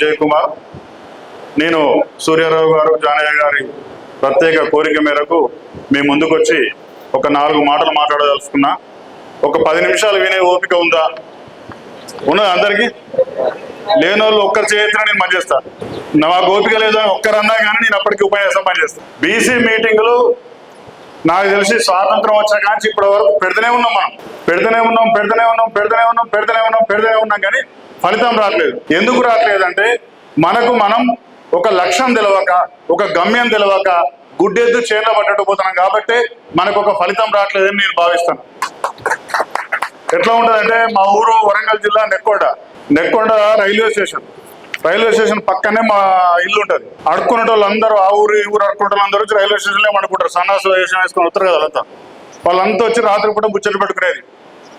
విజయ్ కుమార్. నేను సూర్యారావు గారు జానయ్య గారి ప్రత్యేక కోరిక మేరకు మీ ముందుకొచ్చి ఒక నాలుగు మాటలు మాట్లాడదలుచుకున్నా. ఒక పది నిమిషాలు వినే ఓపిక ఉందా? ఉన్నది అందరికీ? లేని వాళ్ళు ఒక్కరు చేయొచ్చినా నేను పనిచేస్తా. నా ఓపిక లేదా ఒక్కరన్నా కానీ నేను అప్పటికి ఉపన్యాసం పనిచేస్తాను బీసీ మీటింగులు నాకు తెలిసి స్వాతంత్రం వచ్చా కానీ ఇప్పటి వరకు పెడుతూనే ఉన్నాం మనం. పెడుతూనే ఉన్నాం పెడుతూనే ఉన్నాం పెడుతూనే ఉన్నాం పెడుతూనే ఉన్నాం పెడుతూనే ఉన్నాం కానీ ఫలితం రావట్లేదు ఎందుకు రావట్లేదు అంటే మనకు మనం ఒక లక్ష్యం తెలవక ఒక గమ్యం తెలవక గుడ్డెద్దు చేనులో పట్టడం పోతున్నాం కాబట్టి మనకు ఒక ఫలితం రావట్లేదని నేను భావిస్తాను. ఎట్లా ఉంటుందంటే మా ఊరు వరంగల్ జిల్లా Nekkonda. Nekkonda railway station. Railway station పక్కనే మా ఇల్లు ఉంటది. అడుక్కునే వాళ్ళందరూ ఆ ఊరు ఈ ఊరు అడుక్కునే వాళ్ళందరూ వచ్చి రైల్వే స్టేషన్లో అనుకుంటారు సన్నాసులు వేషం వేసుకొని వస్తారు కదా వాళ్ళంతా వాళ్ళంతా వచ్చి రాత్రి పూట ముచ్చట్లు పెట్టుకునేది.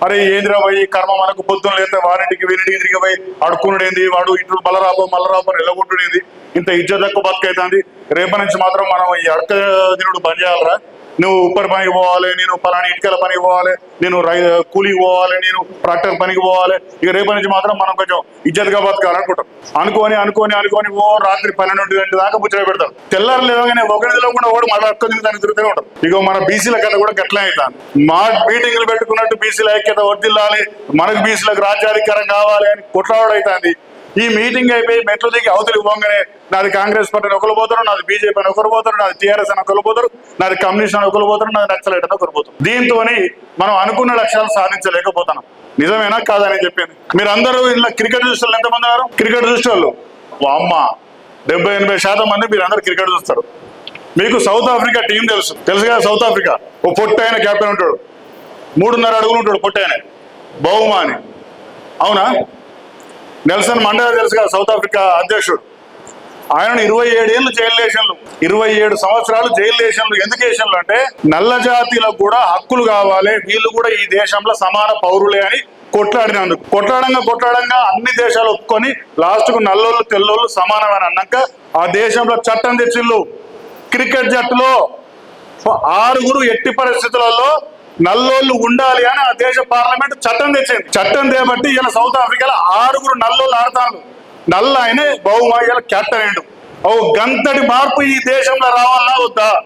అరే ఏందిరా పోయి కర్మ మనకు పొద్దున లేతే వారింటికి వీరింటికి తిరిగి పోయి అడుక్కునేది వాడు ఇటు మల్లరాబో మల్లరాబో నిలగొట్టునేది ఇంత ఇజ్జతకు తక్కువ బతుకైతుంది? రేపటి నుంచి మాత్రం మనం ఈ అడక దినుడు బంద్ చేయాలరా. నువ్వు ఉప్పర్ పనికి పోవాలి నేను పలానా ఇటుకల పనికి పోవాలి నేను రై కూలికి పోవాలి నేను ట్రాక్టర్ పనికి పోవాలి. ఇక రేపటి నుంచి మాత్రం మనం కొంచెం ఇజ్జత్గా బతకాలనుకుంటాం. అనుకోని అనుకోని అనుకోని ఓ రాత్రి పన్నెండు గంటల దాకా ముచ్చట పెడతారు. తెల్లారు లేవగానే ఒకటి కూడా ఓడి మళ్ళీ అక్క దాన్ని తిరుగుతూనే ఉంటాం ఇక మన బీసీల కథ కూడా గట్లే అవుతాను మా మీటింగ్లు పెట్టుకున్నట్టు బీసీల ఐక్యత వర్దిల్లాలి మనకు బీసీలకు రాజ్యాధికారం కావాలి అని కొట్లాడైతుంది ఈ మీటింగ్ అయిపోయి మెట్లు దిగి అవతలి పోగానే నాది కాంగ్రెస్ పార్టీ ఒకరు పోతారు నాది బీజేపీ అని ఒకరు పోతారు నాది టీఆర్ఎస్ అని ఒకరు పోతారు నాది కమ్యూనిస్ట్ అని ఒకరు పోతారు నాది నక్సలైట్ అని ఒకరు పోతారు. దీంతో మనం అనుకున్న లక్ష్యాలు సాధించలేకపోతున్నాం. నిజమేనా కాదని చెప్పింది? మీరు అందరూ ఇలా క్రికెట్ చూస్తారు ఎంతమంది ఉన్నారు? క్రికెట్ చూసేవాళ్ళు? అమ్మ డెబ్బై ఎనభై శాతం మంది మీరు అందరు క్రికెట్ చూస్తారు. మీకు సౌత్ ఆఫ్రికా టీం తెలుసు. తెలుసు కదా సౌత్ ఆఫ్రికా? ఓ పొట్టైన క్యాప్టెన్ ఉంటాడు. మూడున్నర అడుగులు ఉంటాడు పొట్టైన బహుమా అని అవునా? నెల్సన్ మండేలా తెలుసు కదా సౌత్ ఆఫ్రికా అధ్యక్షుడు. ఆయనను ఇరవై ఏడేళ్ళు జైలు దేశంలో ఇరవై ఏడు సంవత్సరాలు జైలు దేశంలో ఎందుకు దేశంలో అంటే నల్ల జాతీయులకు కూడా హక్కులు కావాలి. వీళ్ళు కూడా ఈ దేశంలో సమాన పౌరులే అని కొట్లాడినందుకు. కొట్లాడంగా కొట్లాడంగా అన్ని దేశాలు ఒప్పుకొని లాస్ట్కు నల్లోళ్ళు తెల్లోళ్ళు సమానమని అన్నాక ఆ దేశంలో చట్టం తెచ్చిళ్ళు. క్రికెట్ జట్టులో ఆరుగురు ఎట్టి పరిస్థితులలో నల్లోళ్ళు ఉండాలి అని ఆ దేశ పార్లమెంట్ చట్టం తెచ్చింది. చట్టం తేబట్టి ఇలా సౌత్ ఆఫ్రికాలో ఆరుగురు నల్లోళ్ళు ఆడతాను నల్ల ఆయనే బహుమాయాల క్యాప్టెన్ అయ్యాడు ఓ గంతటి మార్పు ఈ దేశంలో రావాలా వద్దా?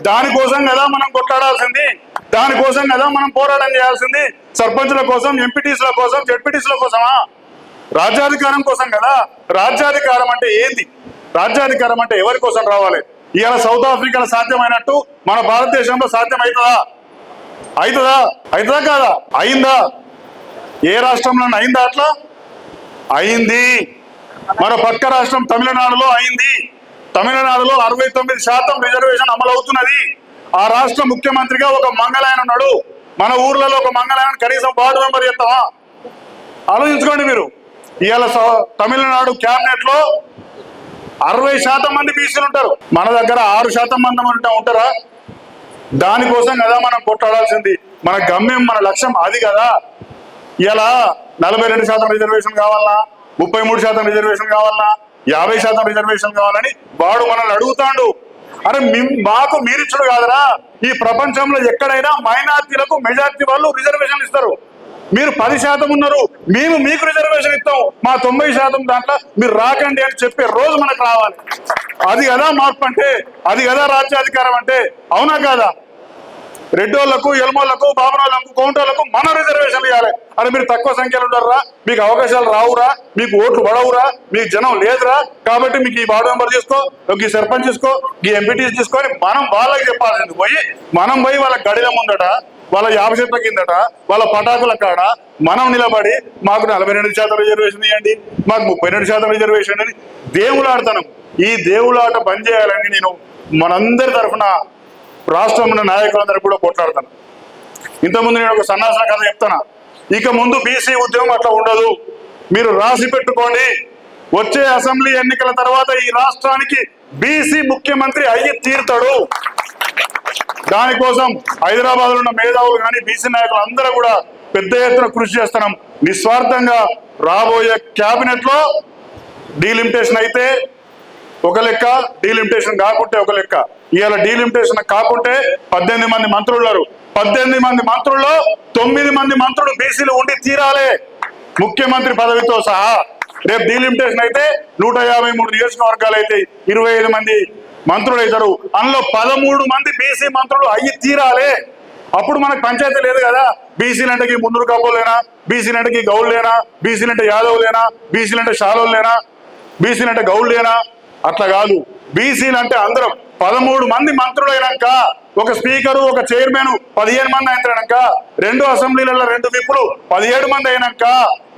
దానికోసం కదా మనం కొట్లాడాల్సింది. దానికోసం కదా మనం పోరాటం చేయాల్సింది. సర్పంచుల కోసం ఎంపీటీసీల కోసం జడ్పీటీసీల కోసమా? రాజ్యాధికారం కోసం కదా. రాజ్యాధికారం అంటే ఏంది? రాజ్యాధికారం అంటే ఎవరి కోసం రావాలి? ఇవాళ సౌత్ ఆఫ్రికాలో సాధ్యమైనట్టు మన భారతదేశంలో సాధ్యమవుతుందా? అవుతుందా అవుతుందా కాదా? అయిందా? ఏ రాష్ట్రంలో అయిందా అట్లా? అయింది. మన పక్క రాష్ట్రం తమిళనాడులో అయింది. తమిళనాడులో అరవై తొమ్మిది శాతం రిజర్వేషన్ అమలు అవుతున్నది ఆ రాష్ట్ర ముఖ్యమంత్రిగా ఒక మంగళాయన ఉన్నాడు. మన ఊర్లలో ఒక మంగళాయన కనీసం వార్డు మెంబర్ చేస్తావా? ఆలోచించుకోండి మీరు. ఇవాళ స- తమిళనాడు క్యాబినెట్లో అరవై శాతం మంది బీసీలు ఉంటారు. మన దగ్గర ఆరు శాతం మంది ఉంటా ఉంటారా? దానికోసం కదా మనం కొట్లాడాల్సింది మన గమ్యం మన లక్ష్యం అది కదా. ఇలా నలభై రెండు శాతం రిజర్వేషన్ కావాలన్నా ముప్పై మూడు శాతం రిజర్వేషన్ కావాలన్నా యాభై శాతం రిజర్వేషన్ కావాలని వాడు మనల్ని అడుగుతాడు. అరే మాకు మీరిచ్చుడు కాదరా. ఈ ప్రపంచంలో ఎక్కడైనా మైనార్టీలకు మెజార్టీ వాళ్ళు రిజర్వేషన్ ఇస్తారు. మీరు పది శాతం ఉన్నారు మేము మీకు రిజర్వేషన్ ఇస్తాం మా తొంభై శాతం దాంట్లో మీరు రాకండి అని చెప్పే రోజు మనకు రావాలి. అది కదా మార్పు అంటే అది కదా రాజ్యాధికారం అంటే అవునా కాదా? రెడ్డోళ్ళకు ఎల్మోళ్ళకు బాబనోళ్ళకు కౌంటర్లకు మన రిజర్వేషన్ ఇవ్వాలి. అని మీరు తక్కువ సంఖ్యలో ఉండరా మీకు అవకాశాలు రావురా మీకు ఓట్లు పడవురా మీకు జనం లేదురా కాబట్టి మీకు ఈ వార్డు మెంబర్ తీసుకో ఈ సర్పంచ్ తీసుకో ఈ ఎంపీటీస్ తీసుకొని మనం వాళ్ళకి చెప్పాల్సింది. పోయి మనం పోయి వాళ్ళ గడిల ముందట వాళ్ళ యాభై చెట్ల కిందట వాళ్ళ పటాకుల కాడ మనం నిలబడి మాకు నలభై రెండు శాతం రిజర్వేషన్ ఇవ్వండి మాకు ముప్పై రెండు శాతం రిజర్వేషన్ అని దేవులాడతాను. ఈ దేవులాట బంద్ చేయాలని నేను మనందరి తరఫున రాష్ట్రంలో నాయకులందరూ కూడా కొట్లాడతాను. ఇంతకుముందు నేను ఒక సన్నాసన కథ చెప్తాను? ఇక ముందు బీసీ ఉద్యమం అట్లా ఉండదు. మీరు రాసి పెట్టుకోండి. వచ్చే అసెంబ్లీ ఎన్నికల తర్వాత ఈ రాష్ట్రానికి బీసీ ముఖ్యమంత్రి అయ్యి తీరుతాడు. దానికోసం హైదరాబాద్లో ఉన్న మేధావులు కానీ బీసీ నాయకులు అందరూ కూడా పెద్ద ఎత్తున కృషి చేస్తున్నాం. నిస్వార్థంగా రాబోయే క్యాబినెట్లో డీలిమిటేషన్ అయితే ఒక లెక్క డీలిమిటేషన్ కాకుంటే ఒక లెక్క. ఇవాళ డీలిమిటేషన్ కాకుంటే పద్దెనిమిది మంది మంత్రులు ఉన్నారు. పద్దెనిమిది మంది మంత్రుల్లో తొమ్మిది మంది మంత్రులు బీసీలు ఉండి తీరాలే. ముఖ్యమంత్రి పదవితో సహా. రేపు డీలిమిటేషన్ అయితే నూట యాభై మూడు నియోజకవర్గాలు అయితే ఇరవై ఐదు మంది మంత్రులు అవుతారు అందులో పదమూడు మంది బీసీ మంత్రులు అయ్యి తీరాలే. అప్పుడు మనకు పంచాయతీ లేదు కదా. బీసీలంటే ముందు ముందరు బీసీలంటే బీసీలు అంటే గౌడ్లేనా బీసీలు అంటే బీసీలంటే బీసీలు అంటే షాలోలేనా బీసీలు అంటే అట్లా కాదు. బీసీలంటే అందరం పదమూడు మంది మంత్రులు అయినాక ఒక స్పీకరు ఒక చైర్మన్ పదిహేను మంది అయినాక రెండు అసెంబ్లీలలో రెండు విప్పులు పదిహేడు మంది అయినాక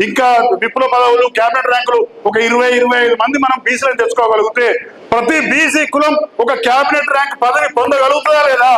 ఇంకా విప్పుల పదవులు క్యాబినెట్ ర్యాంకులు ఒక ఇరవై ఇరవై ఐదు మంది మనం బీసీలను తెచ్చుకోగలిగితే ప్రతి బీసీ కులం ఒక క్యాబినెట్ ర్యాంక్ పదవి పొందగలుగుతుందా లేదా?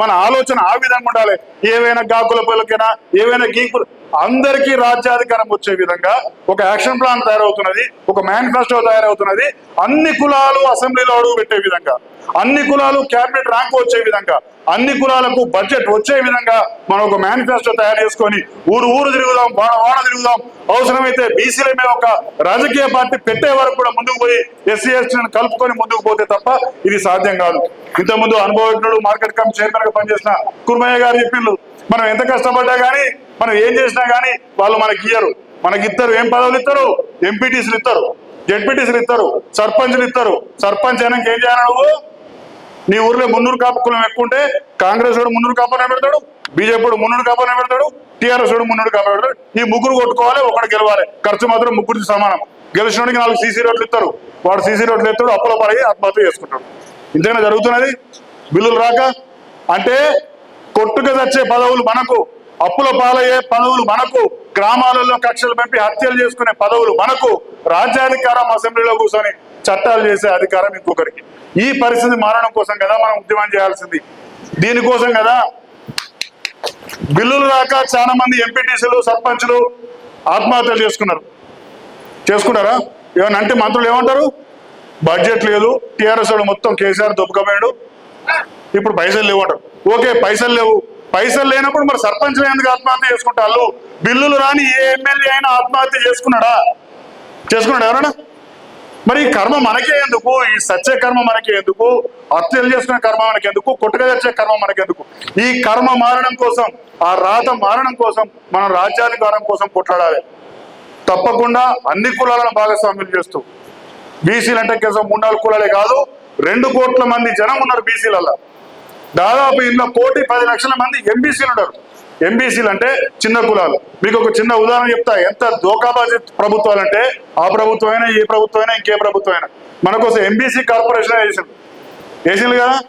మన ఆలోచన ఆ విధంగా ఉండాలి. ఏవైనా గాకుల పిల్లకైనా ఏవైనా గీకులు అందరికీ రాజ్యాధికారం వచ్చే విధంగా ఒక యాక్షన్ ప్లాన్ తయారవుతున్నది ఒక మేనిఫెస్టో తయారవుతున్నది అన్ని కులాలు అసెంబ్లీలో అడుగు పెట్టే విధంగా అన్ని కులాలు క్యాబినెట్ ర్యాంక్ వచ్చే విధంగా అన్ని కులాలకు బడ్జెట్ వచ్చే విధంగా మనం ఒక మేనిఫెస్టో తయారు చేసుకొని ఊరు ఊరు తిరుగుదాం వాడ వాడ తిరుగుదాం. అవసరమైతే బీసీల మీద ఒక రాజకీయ పార్టీ పెట్టే వరకు కూడా ముందుకు పోయి ఎస్సీ ఎస్టీలను కలుపుకొని ముందుకు పోతే తప్ప ఇది సాధ్యం కాదు. ఇంతకుముందు అనుభవజ్ఞుడు మార్కెట్ కమిటీ చైర్మన్గా పనిచేసిన కుర్మయ్య గారు చెప్పిండ్రు మనం ఎంత కష్టపడ్డా కానీ మనం ఏం చేసినా కానీ వాళ్ళు మనకి ఇయ్యరు. మనకి ఇస్తారు ఏం పదవులు ఇస్తారు ఎంపీటీసీలు ఇస్తారు జడ్పీటీసీలు ఇస్తారు సర్పంచ్లు ఇస్తారు సర్పంచ్ అయినాక ఏం చేయాలి నువ్వు? నీ ఊర్లో మున్నూరు కాపు కులం ఎక్కువ ఉంటే కాంగ్రెస్ వాడు మున్నూరు కాపునే పెడతాడు బీజేపీ వాడు మున్నూరు కాపునే పెడతాడు టీఆర్ఎస్ వాడు మున్నూరు కాపు పెడతాడు ఈ ముగ్గురు కొట్టుకోవాలి ఒకటి గెలవాలి. ఖర్చు మాత్రం ముగ్గురికి సమానం. గెలిచినోడికి నాలుగు సీసీ రోడ్లు ఇస్తారు వాడు సీసీ రోడ్లు ఎత్తాడు అప్పుల పడి ఆత్మహత్య చేసుకుంటాడు. ఇంతేనా జరుగుతున్నది? బిల్లులు రాక? అంటే కొట్టుకు తెచ్చే పదవులు మనకు అప్పుల పాలయ్యే పదవులు మనకు గ్రామాలలో కక్షలు పెంపి హత్యలు చేసుకునే పదవులు మనకు రాజ్యాధికారం అసెంబ్లీలో కూర్చొని చట్టాలు చేసే అధికారం ఇంకొకరికి. ఈ పరిస్థితి మారడం కోసం కదా మనం ఉద్యమం చేయాల్సింది. దీనికోసం కదా బిల్లులు రాక చాలా మంది ఎంపీటీసీలు సర్పంచ్లు ఆత్మహత్యలు చేసుకున్నారు. చేసుకున్నారా ఏమన్నా అంటే మంత్రులు ఏమంటారు? బడ్జెట్ లేదు. టీఆర్ఎస్ మొత్తం కేసీఆర్ దొబ్బకపోయాడు ఇప్పుడు పైసలు లేవు అంటారు. ఓకే పైసలు లేవు. పైసలు లేనప్పుడు మరి సర్పంచ్లు ఎందుకు ఆత్మహత్య చేసుకుంటారు బిల్లులు రాని ఏ ఎమ్మెల్యే అయినా ఆత్మహత్య చేసుకున్నాడా? చేసుకున్నాడు ఎవరన్నా మరి ఈ కర్మ మనకే ఎందుకు? ఈ సత్య కర్మ మనకే ఎందుకు? హత్యలు చేసుకునే కర్మ మనకి ఎందుకు? కొట్టుగా కర్మ మనకి ఎందుకు? ఈ కర్మ మారడం కోసం ఆ రాత మారడం కోసం మనం రాజ్యాధికారం కోసం కొట్లాడాలి. తప్పకుండా అన్ని కులాలను భాగస్వామ్యం చేస్తూ. బీసీలు అంటే కేవలం మూడు నాలుగు కులాలే కాదు రెండు కోట్ల మంది జనం ఉన్నారు బీసీలలో దాదాపు ఇందులో కోటి పది లక్షల మంది ఎంబీసీలు ఉన్నారు. ఎంబీసీలు అంటే చిన్న కులాలు. మీకు ఒక చిన్న ఉదాహరణ చెప్తా. ఎంత దోకాబాజీ ప్రభుత్వాలు అంటే ఆ ప్రభుత్వం అయినా ఏ ప్రభుత్వం అయినా ఇంకే ప్రభుత్వం అయినా మనకోసం ఎంబీసీ కార్పొరేషన్ వేసింది. వేసింది కదా?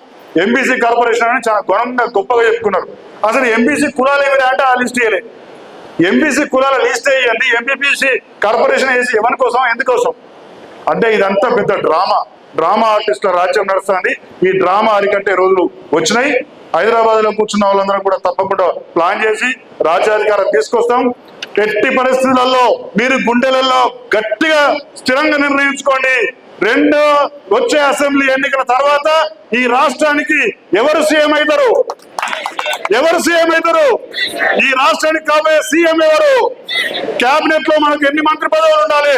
ఎంబీసీ కార్పొరేషన్ అని చాలా ఘనంగా గొప్పగా చెప్పుకున్నారు. అసలు ఎంబీసీ కులాలు ఏమిటి అంటే ఆ లిస్ట్ వేయలే ఎంబీసీ కులాల లిస్ట్ వేయండి ఎంబీపీసీ కార్పొరేషన్ వేసి ఎవరి కోసం? ఎందుకోసం? అంటే ఇదంతా పెద్ద డ్రామా. డ్రామా ఆర్టిస్టుల రాజ్యం నడుస్తుంది. ఈ డ్రామా అరికట్టే రోజులు వచ్చినాయి. హైదరాబాద్లో కూర్చున్న వాళ్ళందరూ కూడా తప్పకుండా ప్లాన్ చేసి రాజ్యాధికారం తీసుకొస్తాం. ఎట్టి పరిస్థితులలో మీరు గుండెలలో గట్టిగా స్థిరంగా నిర్ణయించుకోండి. రెండు వచ్చే అసెంబ్లీ ఎన్నికల తర్వాత ఈ రాష్ట్రానికి ఎవరు సీఎం అవుతారు? ఎవరు సీఎం అవుతారు? ఈ రాష్ట్రానికి కాబోయే సీఎం ఎవరు? కేబినెట్లో మనకు ఎన్ని మంత్రి పదవులు ఉండాలి?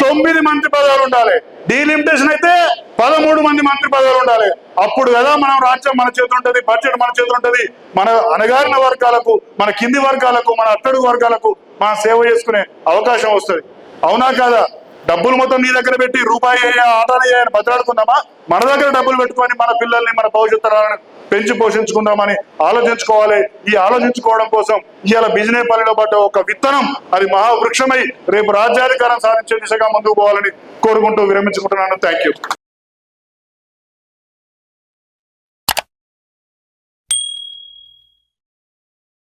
తొమ్మిది మంత్రి పదవులు ఉండాలి. డీలిమిటేషన్ అయితే పదమూడు మంది మంత్రి పదవులు ఉండాలి. అప్పుడు కదా మనం రాజ్యం మన చేతి ఉంటుంది బడ్జెట్ మన చేతి ఉంటుంది. మన అణగారిన వర్గాలకు మన కింది వర్గాలకు మన అట్టడుగు వర్గాలకు మనం సేవ చేసుకునే అవకాశం వస్తుంది. అవునా కాదా? డబ్బులు మొత్తం నీ దగ్గర పెట్టి రూపాయి అయ్యా ఆటలు అయ్యా అని బతలాడుకుందామా? మన దగ్గర డబ్బులు పెట్టుకొని మన పిల్లల్ని మన భవిష్యత్తు తరాలను పెంచి పోషించుకుందామని ఆలోచించుకోవాలి. ఈ ఆలోచించుకోవడం కోసం ఇవాళ బిజినేపల్లిలో పడ్డ ఒక విత్తనం అది మహావృక్షమై రేపు రాజ్యాధికారం సాధించే దిశగా ముందుకు పోవాలని కోరుకుంటూ విరమించుకుంటున్నాను. Thank you